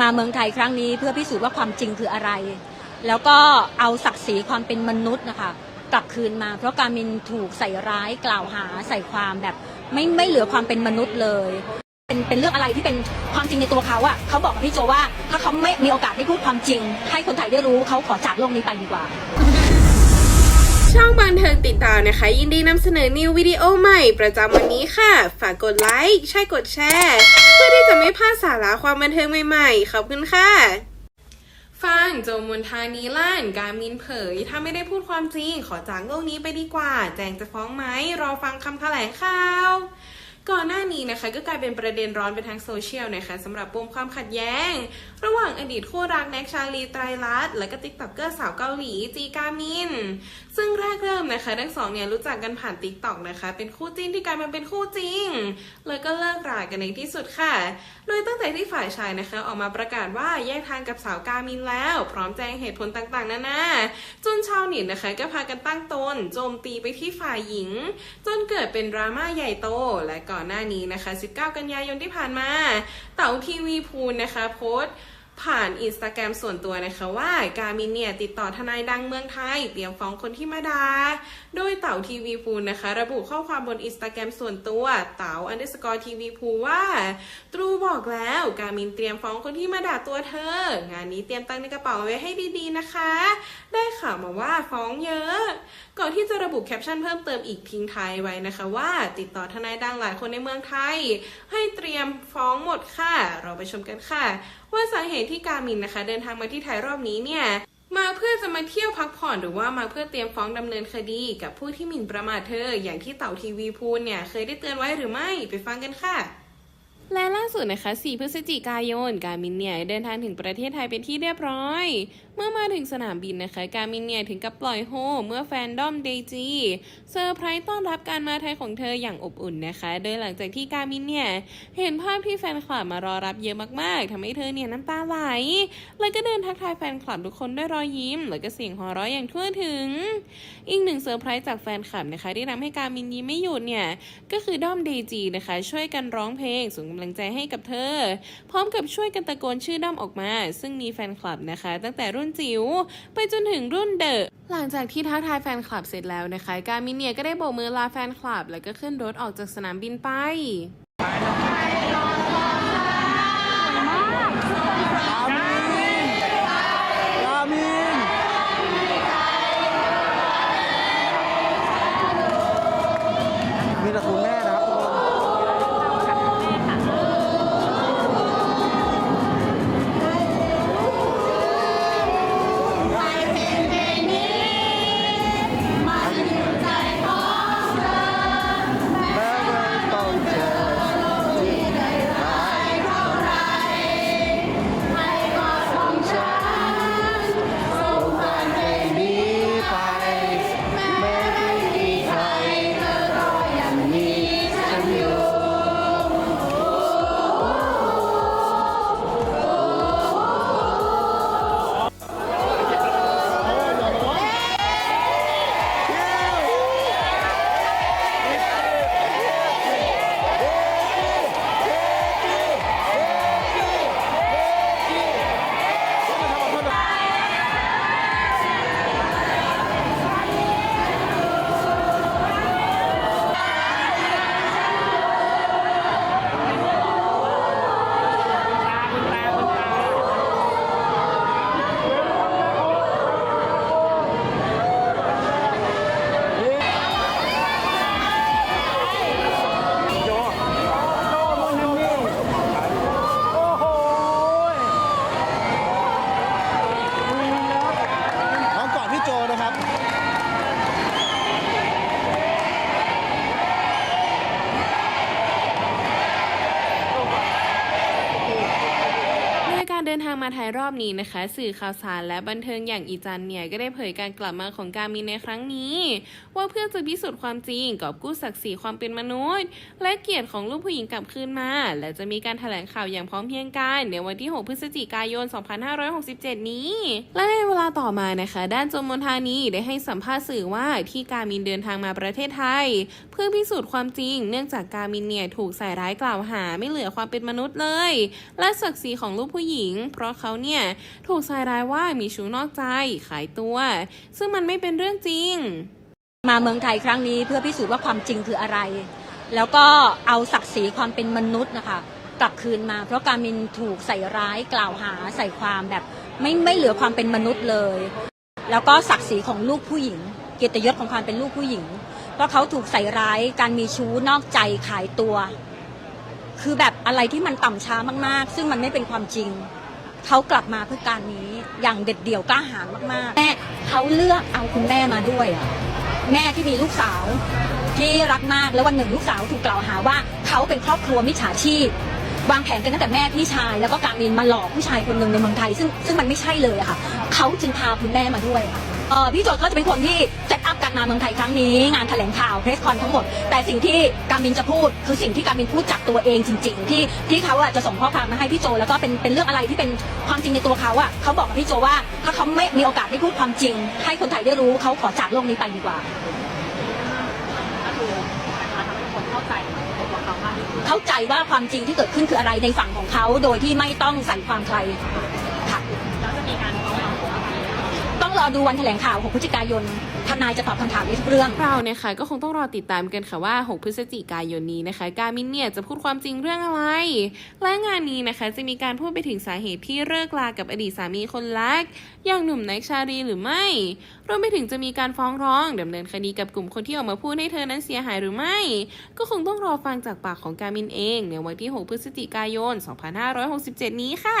มาเมืองไทยครั้งนี้เพื่อพิสูจน์ว่าความจริงคืออะไร แล้วก็เอาศักดิ์ศรีความเป็นมนุษย์นะคะกลับคืนมา เพราะการมินถูกใส่ร้ายกล่าวหาใส่ความแบบ ไม่ไม่เหลือความเป็นมนุษย์เลย เป็นเป็นเรื่องอะไรที่เป็นความจริงในตัวเขาอะเขาบอกกับพี่โจว่า ถ้าเขาไม่มีโอกาสได้พูดความจริง ให้คนไทยได้รู้เขาขอจากโลกนี้ไปดีกว่าช่องบันเทิงติดตามนะคะ ยินดีนำเสนอนิววิดีโอใหม่ประจำวันนี้ค่ะ ฝากกดไลค์ใช่กดแชร์ พื่อที่จะไม่พลาดสาระความบันเทิงใหม่ๆ ขอบคุณค่ะฟังโจมนทานีล่านการมินเผย ถ้าไม่ได้พูดความจริง ขอจากโลกนี้ไปดีกว่า แจงจะฟ้องไหมรอฟังคำแถลงข่าว ก่อนหน้านี้นะคะก็กลายเป็นประเด็นร้อนไปทางโซเชียลนะคะสำหรับปมความขัดแย้ง ระหว่างอดีตคู่รักแน็กชาลีไตรลัตและก็ติ๊กต็อกเกอร์สาวเกาหลีจีกามิน ซึ่งแรกเริ่มนะคะทั้งสองเนี่ยรู้จักกันผ่านติ๊กต็อกนะคะ เป็นคู่จิ้นที่กลายมาเป็นคู่จริง เลยก็เลิกรากันในที่สุดค่ะ โดยตั้งแต่ที่ฝ่ายชายนะคะออกมาประกาศว่าแยกทางกับสาวกามินแล้ว พร้อมแจ้งเหตุผลต่างๆนานาจนชาวเน็ตนะคะก็พากันตั้งตนโจมตีไปที่ฝ่ายหญิง จนเกิดเป็นดราม่าใหญ่โตและก่อน่อนหน้านี้นะคะ 19 กันยายนที่ผ่านมา เต๋าทีวีพูลนะคะ โพสต์ ผ่านอินสตาแกรมส่วนตัวนะคะว่าการมินเนี่ยติดต่อทนายดังเมืองไทย เตรียมฟ้องคนที่มาดาโดยเต่าทีวีพูนะคะ ระบุข้อความบนอินสตาแกรมส่วนตัว เต่าอันเดอร์สกอร์ทีวีพูว่า ตรูบอกแล้วการมินเตรียมฟ้องคนที่มาด่าตัวเธอ งานนี้เตรียมตังในกระเป๋าไว้ให้ดีๆนะคะ ได้ข่าวมาว่าฟ้องเยอะ ก่อนที่จะระบุแคปชั่นเพิ่มเติมอีกทิ้งท้ายไว้นะคะว่าติดต่อทนายดังหลายคนในเมืองไทย ให้เตรียมฟ้องหมดค่ะ เราไปชมกันค่ะว่าสาเหตุที่กามินนะคะ เดินทางมาที่ไทยรอบนี้เนี่ยมาเพื่อจะมาเที่ยวพักผ่อนหรือว่ามาเพื่อเตรียมฟ้องดำเนินคดี กับผู้ที่หมิ่นประมาทเธอ อย่างที่เต่าทีวีพูดเนี่ยเคยได้เตือนไว้หรือไม่ไปฟังกันค่ะและล่าสุดนะคะ 4 พฤศจิกายน กามินเนี่ยเดินทางถึงประเทศไทยเป็นที่เรียบร้อย เมื่อมาถึงสนามบินนะคะ การมินเนี่ยถึงกับปล่อยโฮเมื่อแฟนดอมเดจีเซอร์ไพรส์ต้อนรับการมาไทยของเธออย่างอบอุ่นนะคะ โดยหลังจากที่การมินเนี่ยเห็นภาพที่แฟนคลับมารอรับเยอะมากๆทำให้เธอเนี่ยน้ำตาไหล แล้วก็เดินทักทายแฟนคลับทุกคนด้วยรอยยิ้ม แล้วก็เสียงหัวเราะอย่างทั่วถึง อีกหนึ่งเซอร์ไพรส์จากแฟนคลับนะคะ ที่ทำให้การมินยิ้มไม่หยุดเนี่ยก็คือด้อมเดจีนะคะ ช่วยกันร้องเพลงส่งกำลังใจให้กับเธอ พร้อมกับช่วยกันตะโกนชื่อด้อมออกมา ซึ่งมีแฟนคลับนะคะ ตั้งแต่รุ่นจิ๋วไปจนถึงรุ่นเดอะหลังจากที่ทักทายแฟนคลับเสร็จแล้วนะคะ การมิเนียก็ได้โบกมือลาแฟนคลับ แล้วก็ขึ้นรถออกจากสนามบินไป มาท้ายรอบนี้นะคะ สื่อข่าวสารและบันเทิงอย่างอีจันเนี่ยก็ได้เผยการกลับมาของการมินในครั้งนี้ ว่าเพื่อจะพิสูจน์ความจริงกอบกู้ศักดิ์ศรีความเป็นมนุษย์ และเกียรติของลูกผู้หญิงกลับคืนมา และจะมีการแถลงข่าวอย่างพร้อมเพรียงกันในวันที่ 6 พฤศจิกายน 2567 นี้ และในเวลาต่อมานะคะ ด้านจมมนทานีได้ให้สัมภาษณ์สื่อว่าที่การมินเดินทางมาประเทศไทย เพื่อพิสูจน์ความจริง เนื่องจากการมินเนี่ยถูกใส่ร้ายกล่าวหา ไม่เหลือความเป็นมนุษย์เลย และศักดิ์ศรีของลูกผู้หญิง เพราะเขาเนี่ยถูกใส่ร้ายว่ามีชู้นอกใจขายตัว ซึ่งมันไม่เป็นเรื่องจริง มาเมืองไทยครั้งนี้เพื่อพิสูจน์ว่าความจริงคืออะไร แล้วก็เอาศักดิ์ศรีความเป็นมนุษย์นะคะกลับคืนมา เพราะการมินถูกใส่ร้ายกล่าวหาใส่ความแบบไม่ไม่เหลือความเป็นมนุษย์เลย แล้วก็ศักดิ์ศรีของลูกผู้หญิง เกียรติยศของความเป็นลูกผู้หญิงเพราะเขาถูกใส่ร้ายการมีชู้นอกใจขายตัว คือแบบอะไรที่มันต่ำช้ามากๆ ซึ่งมันไม่เป็นความจริง เขากลับมาเพื่อการนี้อย่างเด็ดเดี่ยวกล้าหาญมากๆแม่เขาเลือกเอาคุณแม่มาด้วยอะแม่ที่มีลูกสาวที่รักมากแล้ววันหนึ่งลูกสาวถูกกล่าวหาว่าเขาเป็นครอบครัวมิจฉาชีพวางแผนกันตั้งแต่แม่พี่ชาย แล้วก็การินมาหลอกผู้ชายคนหนึ่งในเมืองไทย ซึ่งซึ่งมันไม่ใช่เลยอะค่ะเขาจึงพาคุณแม่มาด้วยค่ะ เออพี่โจทย์ก็จะเป็นคนที่เซตอัพการมาเมืองไทยครั้งนี้ งานแถลงข่าวเพรสคอนทั้งหมด แต่สิ่งที่การมินจะพูด คือสิ่งที่การมินพูดจากตัวเองจริง ๆ ที่ที่เขาอะจะส่งข้อความมาให้พี่โจแล้วก็เป็นเป็นเรื่องอะไรที่เป็นความจริงในตัวเขาอะเขาบอกกับพี่โจว่าถ้าเขาไม่มีโอกาสได้พูดความจริง ให้คนไทยได้รู้เขาขอจากโลกนี้ไปดีกว่า เข้าใจว่าความจริงที่เกิดขึ้นคืออะไรในฝั่งของเขาโดยที่ไม่ต้องใส่ความใคร ดูวันแถลงข่าว 6 พฤศจิกายนทนายจะตอบคำถามในทุกเรื่อง เราเนี่ยค่ะก็คงต้องรอติดตามกันค่ะว่า 6 พฤศจิกายนนี้นะคะ กามินเนี่ยจะพูดความจริงเรื่องอะไร และงานนี้นะคะจะมีการพูดไปถึงสาเหตุที่เลิกลากับอดีตสามีคนรัก อย่างหนุ่มแน็กชารีหรือไม่ รวมไปถึงจะมีการฟ้องร้องดำเนินคดีกับกลุ่มคนที่ออกมาพูดให้เธอนั้นเสียหายหรือไม่ ก็คงต้องรอฟังจากปากของกามินเองในวันที่ 6 พฤศจิกายน 2567 นี้ค่ะ